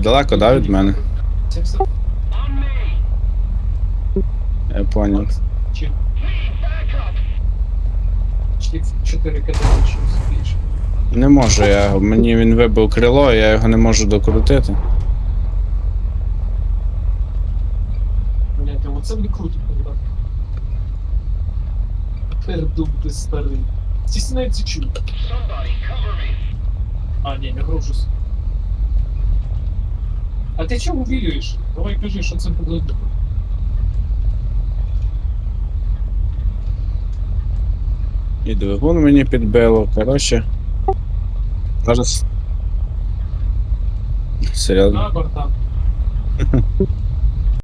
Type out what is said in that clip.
Далеко, да, від мене? Я понял. чи... Чи 4 кд щось більше. Не можу я. Мені він вибив крило, я його не можу докрутити. Блять, а оце не круто, коли Пердун ти старий. Стісняється чую. А, ні, не гружусь. А ти чого вілюєш? Давай кажи, що це буде. І двигун мені підбило. Коротше. Зараз. Серйозно.